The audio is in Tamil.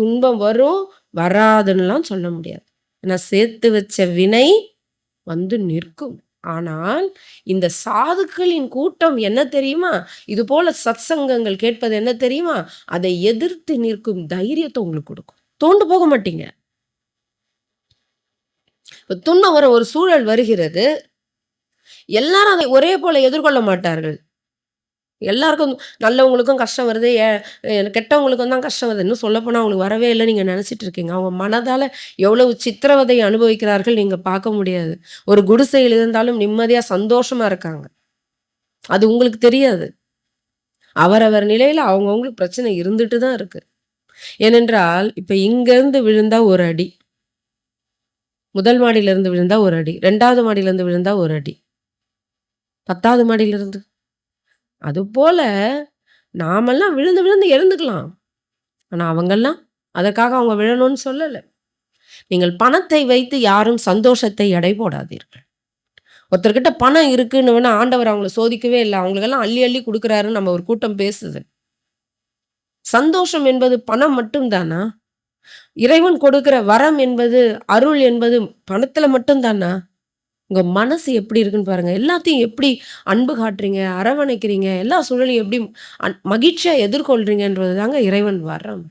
துன்பம் வரும் வராதுன்னுலாம் சொல்ல முடியாது. ஏன்னா சேர்த்து வச்ச வினை வந்து நிற்கும். ஆனால் இந்த சாதுக்களின் கூட்டம் என்ன தெரியுமா? இது போல சத்சங்கங்கள் கேட்பது என்ன தெரியுமா? அதை எதிர்த்து நிற்கும் தைரியத்தை உங்களுக்கு கொடுக்கும். தோண்டு போக மாட்டீங்க. இப்போ துன்பம் வர ஒரு சூழல் வருகிறது. எல்லாரும் அதை ஒரே போல எதிர்கொள்ள மாட்டார்கள். எல்லாருக்கும் நல்லவங்களுக்கும் கஷ்டம் வருது ஏ- கெட்டவங்களுக்கும் தான் கஷ்டம் வருது. இன்னும் சொல்லப்போனால் அவங்களுக்கு வரவே இல்லை நீங்கள் நினச்சிட்டு இருக்கீங்க. அவங்க மனதால் எவ்வளவு சித்திரவதை அனுபவிக்கிறார்கள் நீங்கள் பார்க்க முடியாது. ஒரு குடிசையில் இருந்தாலும் நிம்மதியாக சந்தோஷமாக இருக்காங்க. அது உங்களுக்கு தெரியாது. அவரவர் நிலையில் அவங்கவுங்களுக்கு பிரச்சனை இருந்துட்டு தான் இருக்கு. ஏனென்றால் இப்போ இங்கேருந்து விழுந்தால் ஒரு அடி முதல் மாடியிலிருந்து விழுந்தால் ஒரு அடி ரெண்டாவது மாடியிலேருந்து விழுந்தால் ஒரு அடி பத்தாவது மாடியிலிருந்து அதுபோல நாமெல்லாம் விழுந்து விழுந்து இறந்துக்கலாம் ஆனால் அவங்கெல்லாம் அதற்காக அவங்க விழணும்னு சொல்லலை. நீங்கள் பணத்தை வைத்து யாரும் சந்தோஷத்தை எடை போடாதீர்கள். ஒருத்தர்கிட்ட பணம் இருக்குன்னு வேணா ஆண்டவர் அவங்கள சோதிக்கவே இல்லை. அவங்களுக்கெல்லாம் அள்ளி அள்ளி கொடுக்குறாருன்னு நம்ம ஒரு கூட்டம் பேசுது. சந்தோஷம் என்பது பணம் மட்டும்தானா? இறைவன் கொடுக்கிற வரம் என்பது அருள் என்பது பணத்தில் மட்டும்தானா? உங்கள் மனசு எப்படி இருக்குன்னு பாருங்க. எல்லாத்தையும் எப்படி அன்பு காட்டுறீங்க அரவணைக்கிறீங்க எல்லா சூழலையும் எப்படி அன்- மகிழ்ச்சியா எதிர்கொள்றீங்கன்றது தாங்க இறைவன் வரம்.